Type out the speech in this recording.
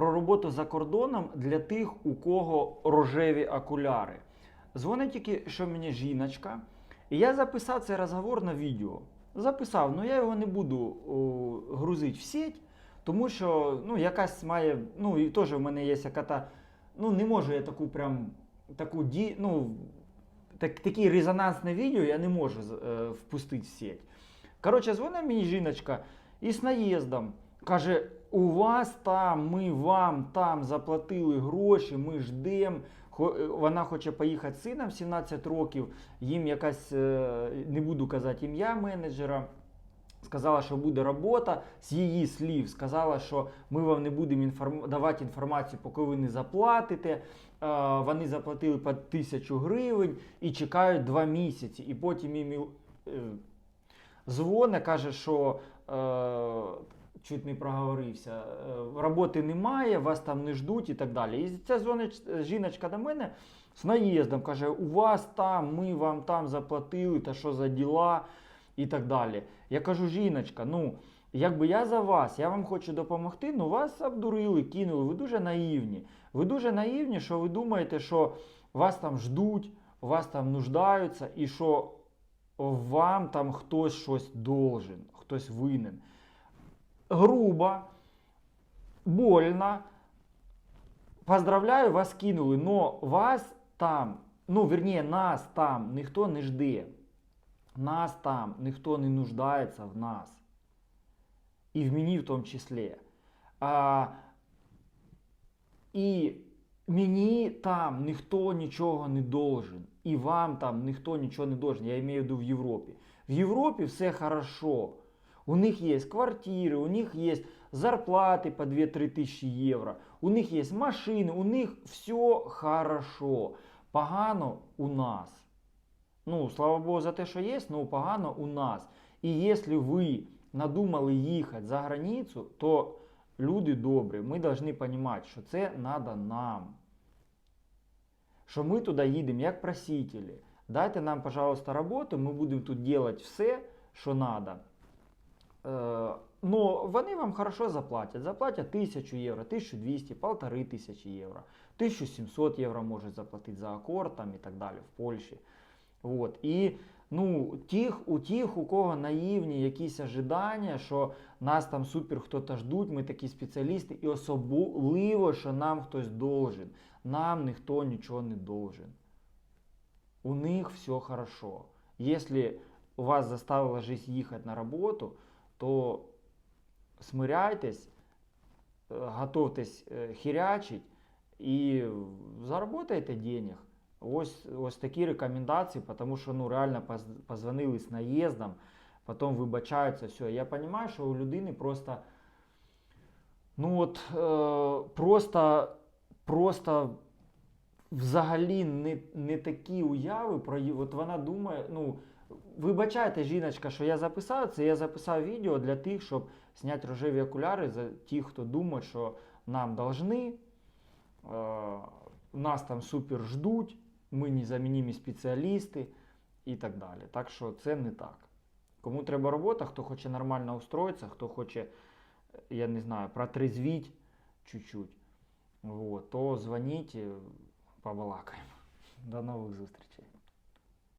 про роботу за кордоном для тих, у кого рожеві окуляри. Дзвонить тільки, що мені жіночка, і я записав цей розговор на відео. Записав, але я його не буду о, грузити в сеть, тому що ну, якась має, ну і теж в мене є яка-та, ну не можу я таку прям таку ді, ну, так, таке резонансне відео я не можу е, впустити в сеть. Коротше, дзвонить мені жіночка із наїздом. Каже, у вас там, ми вам там заплатили гроші, ми ждемо. Вона хоче поїхати з сином 17 років, їм якась, е, не буду казати ім'я менеджера. Сказала, що буде робота з її слів. Сказала, що ми вам не будемо інформ... давати інформацію, поки ви не заплатите. Е, вони заплатили по тисячу гривень і чекають два місяці. І потім їм е, дзвоне, каже, що е, чуть не проговорився, е, роботи немає, вас там не ждуть і так далі. І ця жіночка до мене з наїздом, каже, у вас там, ми вам там заплатили, та що за діла і так далі. Я кажу, жіночка, ну. Якби я за вас, я вам хочу допомогти, ну вас обдурили, кинули. Ви дуже наївні. Ви дуже наївні, що ви думаєте, що вас там ждуть, вас там нуждаються, і що вам там хтось щось должен, хтось винен. Грубо, больно. Поздравляю, вас кинули, но вас там, ну, верніше, нас там ніхто не жде. Нас там ніхто не нуждається в нас. І в мені в тому числі. А, і мені там ніхто нічого не должен. І вам там ніхто нічого не должен. Я маю в виду в Європі. В Європі все хорошо. У них є квартири, у них є зарплати по 2-3 тисячі євро, у них є машини, у них все хорошо. Погано у нас. Ну, слава Богу, за те, що є, але погано у нас. І якщо ви надумали їхати за границю, то люди добрі, ми повинні розуміти, що це треба нам. Що ми туди їдемо як просителі. Дайте нам, пожалуйста, роботу, ми будемо тут робити все, що треба. Но вони вам хорошо заплатять. Заплатять 1000 євро, 1200, 1500 євро, 1700 євро можуть заплатити за акорд там, і так далі в Польщі. От. І ну, тих, у тих, у кого наївні якісь ожидання, що нас там супер хто-то ждуть, ми такі спеціалісти, і особливо, що нам хтось должен. Нам ніхто нічого не должен. У них все хорошо. Якщо вас заставила жизнь їхати на роботу, то смиряйтесь, е, готовтесь е, хірячить і заработайте денег. Ось, ось такі рекомендації, тому що ну, реально поз- позвонили з наїздом, потім вибачаються, все. Я розумію, що у людини просто, ну от, е, просто, просто взагалі не, не такі уяви про. От вона думає, ну, вибачайте, жіночка, що я записав це, я записав відео для тих, щоб зняти рожеві окуляри за тих, хто думає, що нам должны, е, нас там супер ждуть, ми незамінімі спеціалісти і так далі. Так що це не так. Кому треба робота, хто хоче нормально устроїтися, хто хоче, я не знаю, протрезвіть чуть-чуть, вот, то дзвоніть, е, побалакаємо. До нових зустрічей.